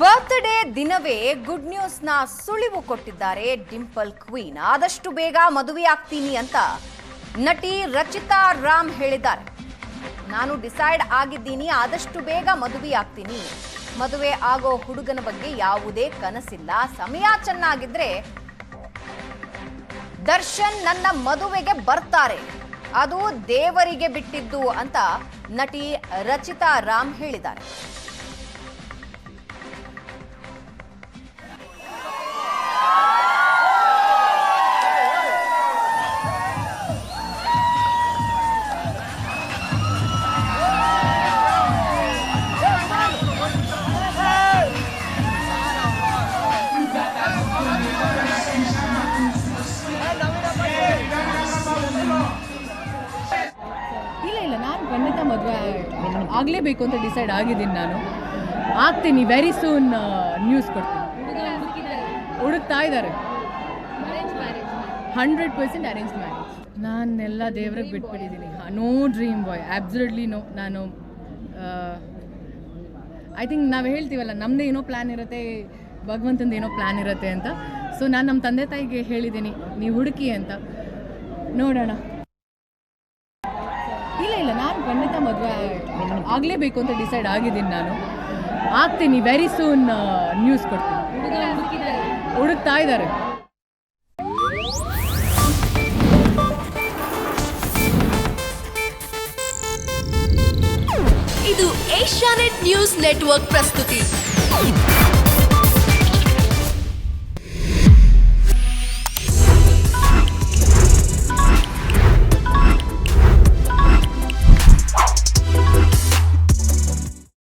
Birthday ದಿನವೇ good ನ್ಯೂಸ್ನ ಸುಳಿವು ಕೊಟ್ಟಿದ್ದಾರೆ ಡಿಂಪಲ್ ಕ್ವೀನ್ ಆದಷ್ಟು ಬೇಗ ಮದುವೆ ಆಗ್ತೀನಿ ಅಂತ ನಟಿ ರಚಿತಾ ರಾಮ್ ಹೇಳಿದ್ದಾರೆ. ನಾನು ಡಿಸೈಡ್ ಆಗಿದ್ದೀನಿ, ಆದಷ್ಟು ಬೇಗ ಮದುವೆ ಆಗ್ತೀನಿ. ಮದುವೆ ಆಗೋ ಹುಡುಗನ ಬಗ್ಗೆ ಯಾವುದೇ ಕನಸಿಲ್ಲ. ಸಮಯ ಚೆನ್ನಾಗಿದ್ರೆ ದರ್ಶನ್ ನನ್ನ ಮದುವೆಗೆ ಬರ್ತಾರೆ. ಅದು ದೇವರಿಗೆ ಬಿಟ್ಟಿದ್ದು ಅಂತ ನಟಿ ರಚಿತಾ ರಾಮ್ ಹೇಳಿದ್ದಾರೆ. ಇಲ್ಲ, ನಾನು ಖಂಡಿತ ಮದುವೆ ಆಗಲೇಬೇಕು ಅಂತ ಡಿಸೈಡ್ ಆಗಿದ್ದೀನಿ ನಾನು. ಆಗ್ತೀನಿ ವೆರಿ ಸೂನ್ ನ್ಯೂಸ್ ಕೊಡ್ತೀನಿ. ಹುಡುಕ್ತಾ ಇದ್ದಾರೆ. ಹಂಡ್ರೆಡ್ ಪರ್ಸೆಂಟ್ ಅರೇಂಜ್ ಮ್ಯಾರೇಜ್ ನಾನೆಲ್ಲ ದೇವ್ರಿಗೆ ಬಿಟ್ಬಿಟ್ಟಿದ್ದೀನಿ. No dream boy absolutely no ನಾನು ಐ ಥಿಂಕ್ ನಾವು ಹೇಳ್ತೀವಲ್ಲ ನಮ್ಮದೇ ಏನೋ ಪ್ಲ್ಯಾನ್ ಇರುತ್ತೆ, ಭಗವಂತಂದು ಏನೋ ಪ್ಲ್ಯಾನ್ ಇರುತ್ತೆ ಅಂತ. ಸೊ ನಾನು ನಮ್ಮ ತಂದೆ ತಾಯಿಗೆ ಹೇಳಿದ್ದೀನಿ, ನೀವು ಹುಡುಕಿ ಅಂತ. ನೋಡೋಣ. ನಾನು ಖಂಡಿತ ಮದುವೆ ಆಗಲೇಬೇಕು ಅಂತ ಡಿಸೈಡ್ ಆಗಿದ್ದೀನಿ ನಾನು. ಆಗ್ತೀನಿ ವೆರಿ ಸೂನ್ ನ್ಯೂಸ್ ಕೊಡ್ತೀನಿ. ಹುಡುಕ್ತಾ ಇದ್ದಾರೆ. ಇದು ಏಷ್ಯಾನೆಟ್ ನ್ಯೂಸ್ ನೆಟ್ವರ್ಕ್ ಪ್ರಸ್ತುತಿ.